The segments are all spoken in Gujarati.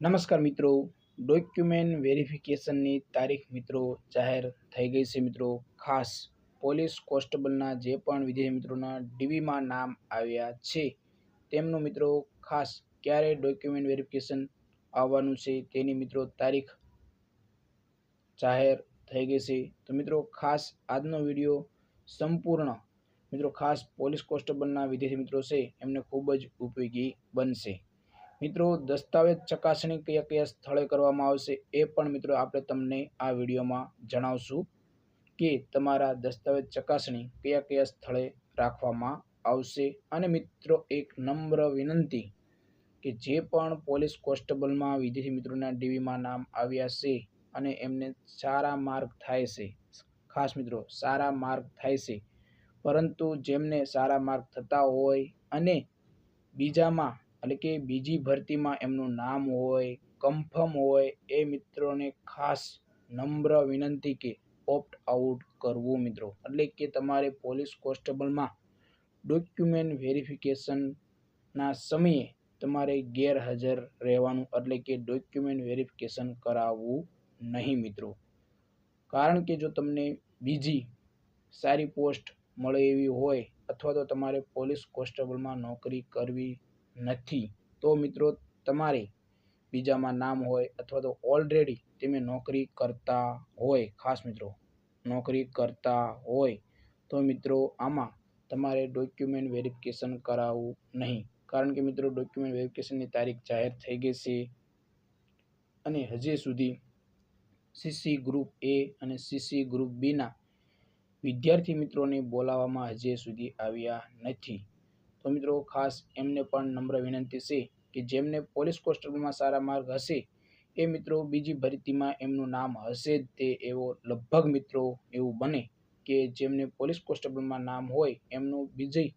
નમસ્કાર મિત્રો. ડોક્યુમેન્ટ વેરિફિકેશનની તારીખ મિત્રો જાહેર થઈ ગઈ છે મિત્રો. ખાસ પોલીસ કોન્સ્ટેબલના જે પણ વિદેશી મિત્રોના ડીવીમાં નામ આવ્યા છે, તેમનું મિત્રો ખાસ ક્યારે ડોક્યુમેન્ટ વેરિફિકેશન આવવાનું છે તેની મિત્રો તારીખ જાહેર થઈ ગઈ છે. તો મિત્રો ખાસ આજનો વીડિયો સંપૂર્ણ મિત્રો ખાસ પોલીસ કોન્સ્ટેબલના વિદેશી મિત્રો છે, એમને ખૂબ જ ઉપયોગી બનશે. મિત્રો, દસ્તાવેજ ચકાસણી કયા કયા સ્થળે કરવામાં આવશે એ પણ મિત્રો આપણે તમને આ વિડીયોમાં જણાવશું કે તમારા દસ્તાવેજ ચકાસણી કયા કયા સ્થળે રાખવામાં આવશે. અને મિત્રો, એક નમ્ર વિનંતી કે જે પણ પોલીસ કોન્સ્ટેબલમાં વિદ્યાર્થી મિત્રોના ડીવીમાં નામ આવ્યા છે અને એમને સારા માર્ક થાય છે, ખાસ મિત્રો, સારા માર્ક થાય છે. પરંતુ જેમને સારા માર્ક થતા હોય અને બીજામાં એટલે કે બીજી ભરતીમાં એમનું નામ હોય કન્ફર્મ હોય, એ મિત્રોને ખાસ નમ્ર વિનંતી કે ઓપ્ટ આઉટ કરવું મિત્રો. એટલે કે તમારે પોલીસ કોન્સ્ટેબલમાં ડોક્યુમેન્ટ વેરિફિકેશનના સમયે તમારે ગેરહાજર રહેવાનું, એટલે કે ડોક્યુમેન્ટ વેરિફિકેશન કરાવવું નહીં મિત્રો. કારણ કે જો તમને બીજી સારી પોસ્ટ મળે એવી હોય, અથવા તો તમારે પોલીસ કોન્સ્ટેબલમાં નોકરી કરવી નથી. તો મિત્રો, તમારે બીજામાં નામ હોય અથવા તો ઓલરેડી તમે નોકરી કરતા હોય, ખાસ મિત્રો, નોકરી કરતા હોય, તો મિત્રો, આમાં તમારે ડોક્યુમેન્ટ વેરિફિકેશન કરાવવું નહીં. કારણ કે મિત્રો ડોક્યુમેન્ટ વેરિફિકેશનની તારીખ જાહેર થઈ ગઈ છે અને હજી સુધી સીસી ગ્રુપ એ અને સીસી ગ્રુપ બીના વિદ્યાર્થી મિત્રોને બોલાવવામાં હજી સુધી આવ્યા નથી. તો મિત્રો ખાસ એમને પણ નમ્ર વિનંતી છે કે જેમને પોલીસ કોન્સ્ટેબલમાં સારા માર્ગ હશે, એ મિત્રો બીજી ભરતીમાં એમનું નામ હશે જ તે એવો લગભગ મિત્રો એવું બને કે જેમને પોલીસ કોન્સ્ટેબલમાં નામ હોય, એમનું બીજી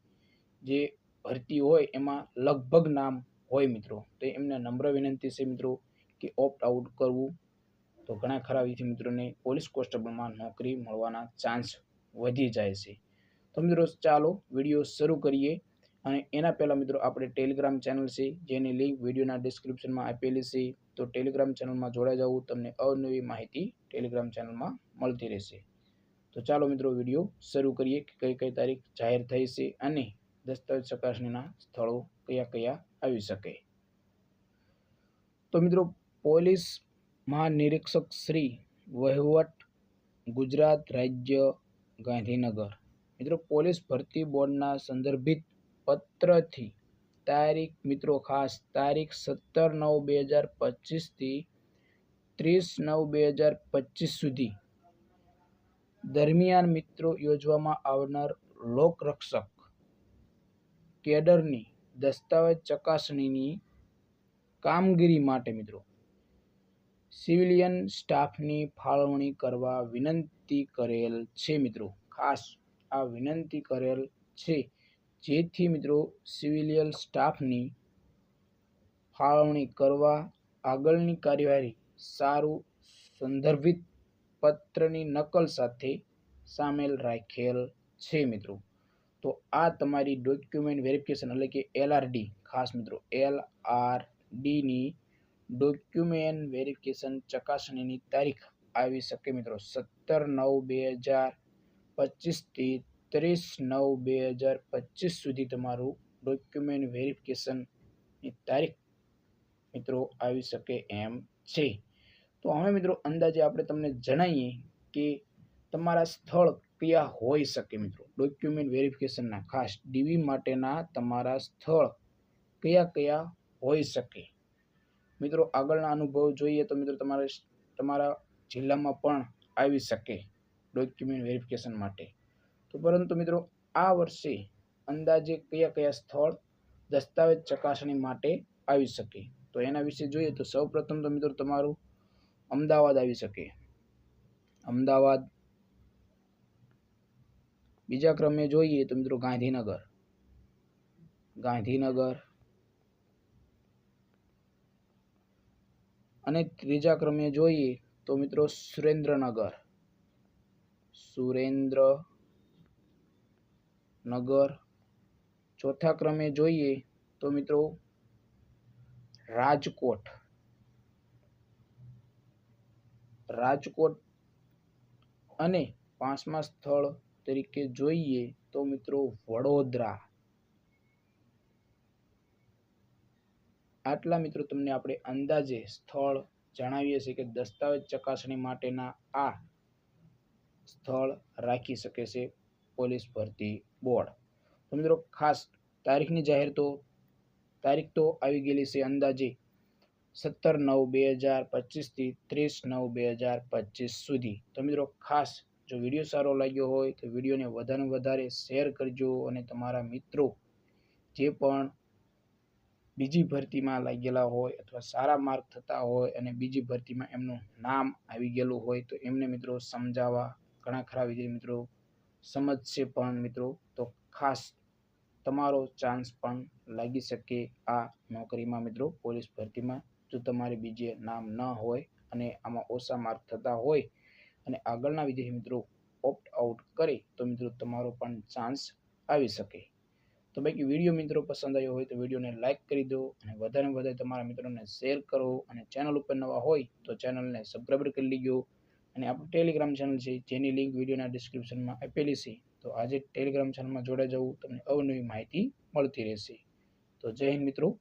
જે ભરતી હોય એમાં લગભગ નામ હોય મિત્રો. તો એમને નમ્ર વિનંતી છે મિત્રો કે ઓપ્ટ આઉટ કરવું. તો ઘણા ખરા વિદ્યાર્થી મિત્રોને પોલીસ કોન્સ્ટેબલમાં નોકરી મળવાના ચાન્સ વધી જાય છે. તો મિત્રો ચાલો વીડિયો શરૂ કરીએ. અને એના પહેલાં મિત્રો આપણે ટેલિગ્રામ ચેનલ છે, જેની લિંક વિડીયોના ડિસ્ક્રિપ્શનમાં આપેલી છે, તો ટેલિગ્રામ ચેનલમાં જોડાઈ જવું તમને અવનવી માહિતી ટેલિગ્રામ ચેનલમાં મળતી રહેશે. તો ચાલો મિત્રો વીડિયો શરૂ કરીએ કે કઈ કઈ તારીખ જાહેર થઈ છે અને દસ્તાવેજ ચકાસણીના સ્થળો કયા કયા આવી શકે. તો મિત્રો પોલીસ મહાનિરીક્ષક શ્રી વહીવટ ગુજરાત રાજ્ય ગાંધીનગર. મિત્રો પોલીસ ભરતી બોર્ડના સંદર્ભિત પત્રથી. તારીખ મિત્રો ખાસ, તારીખ સત્તર નવ બે હજાર પચીસથી ત્રીસ નવ બે હજાર પચીસ સુધી. દરમિયાન મિત્રો યોજવામાં આવનાર લોકરક્ષક કેડરની દસ્તાવેજ ચકાસણીની કામગીરી માટે મિત્રો સિવિલિયન સ્ટાફની ફાળવણી કરવા વિનંતી કરેલ છે મિત્રો. ખાસ આ વિનંતી કરેલ છે. જેથી મિત્રો સિવિલિયલ સ્ટાફની ફાળવણી કરવા આગળની કાર્યવાહી સારું સંદર્ભિત પત્રની નકલ સાથે સામેલ રાખેલ છે મિત્રો. તો આ તમારી ડોક્યુમેન્ટ વેરિફિકેશન એટલે કે એલઆરડી ખાસ મિત્રો એલ આર ડીની ડોક્યુમેન્ટ વેરિફિકેશન ચકાસણીની તારીખ આવી શકે મિત્રો. સત્તર નવ બે હજાર પચીસથી ત્રીસ નવ બે હજાર પચીસ સુધી તમારું ડોક્યુમેન્ટ વેરિફિકેશનની તારીખ મિત્રો આવી શકે એમ છે. તો હવે મિત્રો અંદાજે આપણે તમને જણાવીએ કે તમારા સ્થળ કયા હોઈ શકે મિત્રો? ડોક્યુમેન્ટ વેરિફિકેશનના ખાસ ડીવી માટેના તમારા સ્થળ કયા કયા હોઈ શકે? મિત્રો આગળના અનુભવ જોઈએ તો મિત્રો તમારે તમારા જિલ્લામાં પણ આવી શકે ડોક્યુમેન્ટ વેરિફિકેશન માટે. તો પરંતુ મિત્રો, આ વર્ષે અંદાજે કયા કયા સ્થળ દસ્તાવેજ ચકાસણી માટે આવી શકે? તો એના વિશે જોઈએ તો સૌપ્રથમ તો મિત્રો તમારું અમદાવાદ આવી શકે. અમદાવાદ બીજા ક્રમે જોઈએ તો મિત્રો ગાંધીનગર. ગાંધીનગર અને ત્રીજા ક્રમે જોઈએ તો મિત્રો સુરેન્દ્રનગર. સુરેન્દ્રનગર ચોથા ક્રમે જોઈએ તો મિત્રો રાજકોટ. રાજકોટ અને પાંચમા સ્થળ તરીકે જોઈએ તો મિત્રો વડોદરા. આટલા મિત્રો તમને આપણે અંદાજે સ્થળ જણાવીએ છીએ કે દસ્તાવેજ ચકાસણી માટેના આ સ્થળ રાખી શકે છે પોલીસ ભરતી બોર્ડ. તો મિત્રો ખાસ તારીખની જાહેર તો, તારીખ તો આવી ગયેલી છે અંદાજે સત્તર નવ બે હજાર પચીસથી ત્રીસ નવ બે હજાર પચીસ સુધી. તો મિત્રો ખાસ જો વીડિયો સારો લાગ્યો હોય તો વિડીયોને વધારે વધારે શેર કરજો અને તમારા મિત્રો જે પણ બીજી ભરતીમાં લાગેલા હોય અથવા સારા માર્ક થતા હોય અને બીજી ભરતીમાં એમનું નામ આવી ગયેલું હોય તો એમને મિત્રો સમજાવવા ઘણા ખરા વિજય મિત્રો સમજશે પણ મિત્રો, તો ખાસ તમારો ચાન્સ પણ લાગી શકે આ નોકરીમાં મિત્રો. પોલીસ ભરતીમાં જો તમારે બીજે નામ ન હોય અને આમાં ઓછા માર્ક થતા હોય અને આગળના વિદ્યાર્થી મિત્રો ઓપ્ટ આઉટ કરે, તો મિત્રો તમારો પણ ચાન્સ આવી શકે. તો બાકી વીડિયો મિત્રો પસંદ આવ્યો હોય તો વિડીયોને લાઇક કરી દો અને વધારે વધારે તમારા મિત્રોને શેર કરો અને ચેનલ ઉપર નવા હોય તો ચેનલને સબસ્ક્રાઈબ કરી લીજો. અને આપણું ટેલિગ્રામ ચેનલ છે, જેની લિંક વિડીયોના ડિસ્ક્રિપ્શનમાં આપેલી છે. તો આજે ટેલિગ્રામ ચેનલમાં જોડાઈ જવું, તમને અવનવી માહિતી મળતી રહેશે. તો જય હિન્દ મિત્રો.